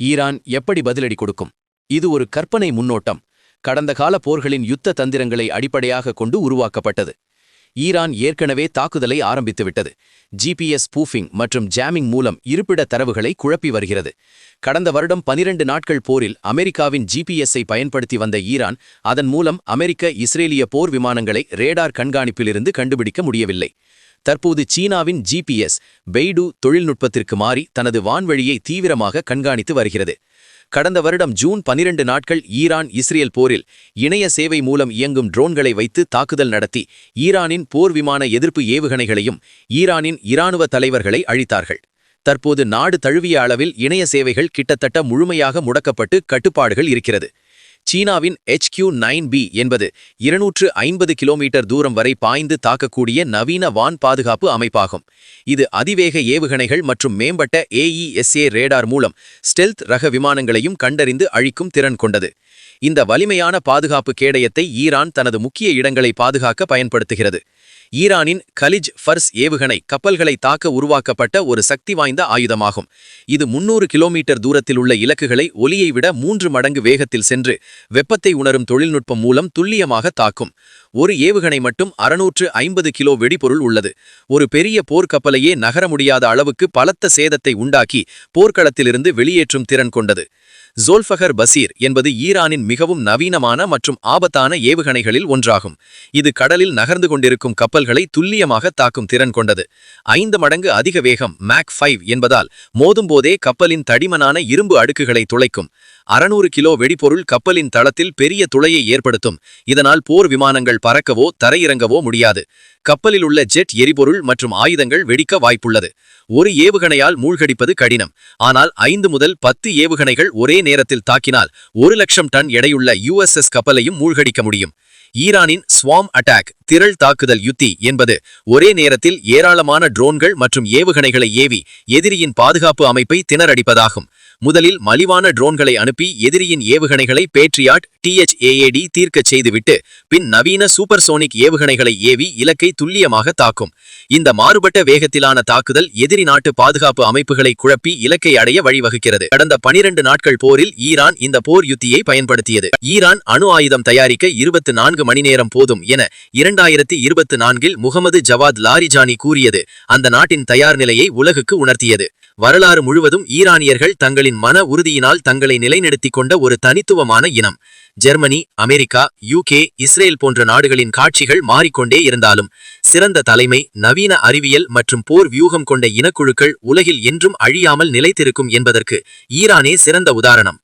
Iran எப்படி பதிலடி கொடுக்கும்? இது ஒரு கற்பனை முன்னோட்டம். கடந்த கால போர்களின் யுத்த தந்திரங்களை அடிப்படையாக கொண்டு உருவாக்கப்பட்டது. ஈரான் ஏற்கனவே தாக்குதலை ஆரம்பித்துவிட்டது. ஜிபிஎஸ் பூஃபிங் மற்றும் ஜாமிங் மூலம் இருப்பிட தரவுகளை குழப்பி வருகிறது. கடந்த வருடம் பனிரண்டு நாட்கள் போரில் அமெரிக்காவின் ஜிபிஎஸ்ஸை பயன்படுத்தி வந்த ஈரான் அதன் மூலம் அமெரிக்க இஸ்ரேலிய போர் விமானங்களை ரேடார் கண்காணிப்பிலிருந்து கண்டுபிடிக்க முடியவில்லை. தற்போது சீனாவின் ஜிபிஎஸ் பெய்டு தொழில்நுட்பத்திற்கு மாறி தனது வான்வழியை தீவிரமாக கண்காணித்து வருகிறது. கடந்த வருடம் ஜூன் பனிரெண்டு நாட்கள் ஈரான் இஸ்ரேல் போரில் இணைய சேவை மூலம் இயங்கும் ட்ரோன்களை வைத்து தாக்குதல் நடத்தி ஈரானின் போர் விமான எதிர்ப்பு ஏவுகணைகளையும் ஈரானின் இராணுவ தலைவர்களை அழித்தார்கள். தற்போது நாடு தழுவிய அளவில் இணைய சேவைகள் கிட்டத்தட்ட முழுமையாக முடக்கப்பட்டு கட்டுப்பாடுகள் இருக்கிறது. சீனாவின் HQ நைன் பி என்பது இருநூற்று ஐம்பது கிலோமீட்டர் தூரம் வரை பாய்ந்து தாக்கக்கூடிய நவீன வான் பாதுகாப்பு அமைப்பாகும். இது அதிவேக ஏவுகணைகள் மற்றும் மேம்பட்ட ஏஇஎஸ்ஏ ரேடார் மூலம் ஸ்டெல்த் ரக விமானங்களையும் கண்டறிந்து அழிக்கும் திறன் கொண்டது. இந்த வலிமையான பாதுகாப்பு கேடயத்தை ஈரான் தனது முக்கிய இடங்களை பாதுகாக்க பயன்படுத்துகிறது. ஈரானின் கலிஜ் ஃபர்ஸ் ஏவுகணை கப்பல்களை தாக்க உருவாக்கப்பட்ட ஒரு சக்தி வாய்ந்த ஆயுதமாகும். இது முன்னூறு கிலோமீட்டர் தூரத்தில் உள்ள இலக்குகளை ஒலியை விட மூன்று மடங்கு வேகத்தில் சென்று வெப்பத்தை உணரும் தொழில்நுட்பம் மூலம் துல்லியமாக தாக்கும். ஒரு ஏவுகணை மட்டும் அறுநூற்று ஐம்பது கிலோ வெடிபொருள் உள்ளது. ஒரு பெரிய போர்க்கப்பலையே நகர முடியாத அளவுக்கு பலத்த சேதத்தை உண்டாக்கி போர்க்களத்திலிருந்து வெளியேற்றும் திறன் கொண்டது. ஜோல்ஃபகர் பசீர் என்பது ஈரானின் மிகவும் நவீனமான மற்றும் ஆபத்தான ஏவுகணைகளில் ஒன்றாகும். இது கடலில் நகர்ந்து கொண்டிருக்கும் கப்பல்களை துல்லியமாக தாக்கும் திறன் கொண்டது. ஐந்து மடங்கு அதிக வேகம் மேக் ஃபைவ் என்பதால் மோதும்போதே கப்பலின் தடிமனான இரும்பு அடுக்குகளை துளைக்கும். அறநூறு கிலோ வெடிபொருள் கப்பலின் தளத்தில் பெரிய துளையை ஏற்படுத்தும். இதனால் போர் விமானங்கள் பறக்கவோ தரையிறங்கவோ முடியாது. கப்பலில் உள்ள ஜெட் எரிபொருள் மற்றும் ஆயுதங்கள் வெடிக்க வாய்ப்புள்ளது. ஒரு ஏவுகணையால் மூழ்கடிப்பது கடினம். ஆனால் ஐந்து முதல் பத்து ஏவுகணைகள் ஒரே நேரத்தில் தாக்கினால் ஒரு லட்சம் டன் எடையுள்ள யுஎஸ்எஸ் கப்பலையும் மூழ்கடிக்க முடியும். ஈரானின் ஸ்வாம் அட்டாக் திரள் தாக்குதல் யுத்தி என்பது ஒரே நேரத்தில் ஏராளமான ட்ரோன்கள் மற்றும் ஏவுகணைகளை ஏவி எதிரியின் பாதுகாப்பு அமைப்பை திணறடிப்பதாகும். முதலில் மலிவான ட்ரோன்களை அனுப்பி எதிரியின் ஏவுகணைகளை பேட்ரியாட் டிஎச்ஏஏடி தீர்க்கச் செய்துவிட்டு பின் நவீன சூப்பர்சோனிக் ஏவுகணைகளை ஏவி இலக்கை துல்லியமாக தாக்கும். இந்த மாறுபட்ட வேகத்திலான தாக்குதல் எதிரி நாட்டு பாதுகாப்பு அமைப்புகளை குழப்பி இலக்கை அடைய வழிவகுக்கிறது. கடந்த பனிரண்டு நாட்கள் போரில் ஈரான் இந்த போர் யுத்தியை பயன்படுத்தியது. ஈரான் அணு ஆயுதம் தயாரிக்க இருபத்து நான்கு மணி நேரம் போதும் என இரண்டாயிரத்தி இருபத்தி நான்கில் முகமது ஜவாத் லாரிஜானி கூறியது. அந்த நாட்டின் தயார் நிலையை உலகுக்கு உணர்த்தியது. வரலாறு முழுவதும் ஈரானியர்கள் தங்களின் மன உறுதியினால் தங்களை நிலைநிறுத்திக் கொண்ட ஒரு தனித்துவமான இனம். ஜெர்மனி அமெரிக்கா யூகே இஸ்ரேல் போன்ற நாடுகளின் காட்சிகள் மாறிக்கொண்டே இருந்தாலும் சிறந்த தலைமை நவீன அறிவியல் மற்றும் போர் வியூகம் கொண்ட இனக்குழுக்கள் உலகில் என்றும் அழியாமல் நிலைத்திருக்கும் என்பதற்கு ஈரானே சிறந்த உதாரணம்.